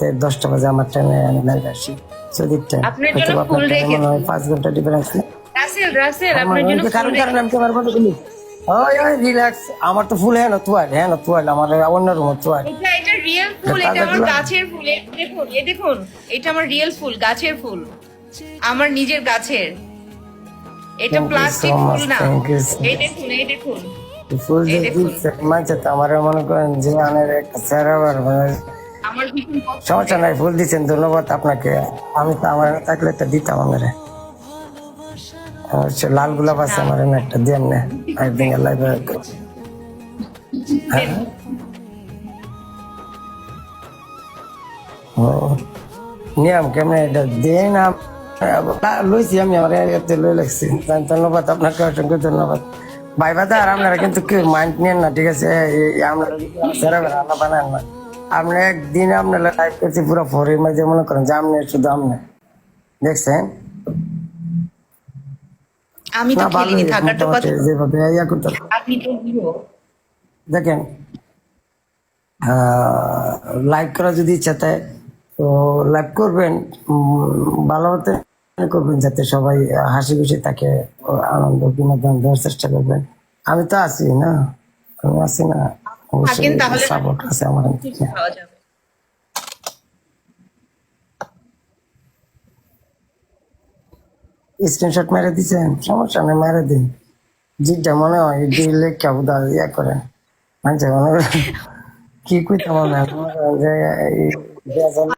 রাতে দশটা বাজে আমার টাইমে আমি লাইভ আসি। সৌদির টাইম হয়তো আপনার টাইমে মনে হয় পাঁচ ঘণ্টা ডিফারেন্স রাসেল রাসেল আপনার জন্য কারণ কারণ আমি তোমার কথা বলি ওই ওই রিল্যাক্স আমার তো ফুল হ্যাঁ না তুয়াল হ্যাঁ না তুয়াল আমার অন্য রুম তুয়াল এটা এটা রিয়েল ফুল এটা আমার গাছের ফুল দেখুন এই দেখুন এটা আমার রিয়েল ফুল গাছের ফুল আমার নিজের গাছের। এটা Thank প্লাস্টিক ফুল না। thank you so এই দেখুন এই দেখুন। ফুল যে দিচ্ছে মাঝে তো আমার মনে করেন যে আনের একটা আমার। সমস্যা নাই ফুল দিচ্ছেন ধন্যবাদ আপনাকে। আমি তো আমার থাকলে একটা দিতাম আমার। আমার সে লাল গোলাপ আছে, আমার একটা দিয়ে না। একদিন লাইভ নিয়ম কেমন এটা দিয়ে না? লইছি আমি, আমার এতে লই লাগছি। ধন্যবাদ আপনাকে, অসংখ্য ধন্যবাদ। ভাই বাদা আর আপনারা কিন্তু কেউ মাইন্ড নেন না, ঠিক আছে? সেরা বানান না। আপনি একদিন আপনার লাইভ করছি পুরো ফোরের মাঝে মনে করেন যে আপনি শুধু আপনি দেখছেন? আমি তো খেলিনি থাকার তো কথা। যেভাবে ইয়া করতে আপনি তো হিরো। দেখেন লাইভ করা যদি ইচ্ছা থাকে তো লাইভ করবেন উম, ভালো হতে করবেন যাতে সবাই হাসি খুশি থাকে আনন্দ বিনোদন দেওয়ার চেষ্টা করবেন। আমি তো আছি না? আমি আছি না। অবশ্যই থাকেন তাহলে না। সাপোর্ট আছে আমার কিছু যাবে। স্ক্রিনশট মেরে দিচ্ছেন সমস্যা নেই মেরে দিন। যেটা মনে হয় দিলে কেউ ইয়া করে। মানে কি কইতে মনে হয়?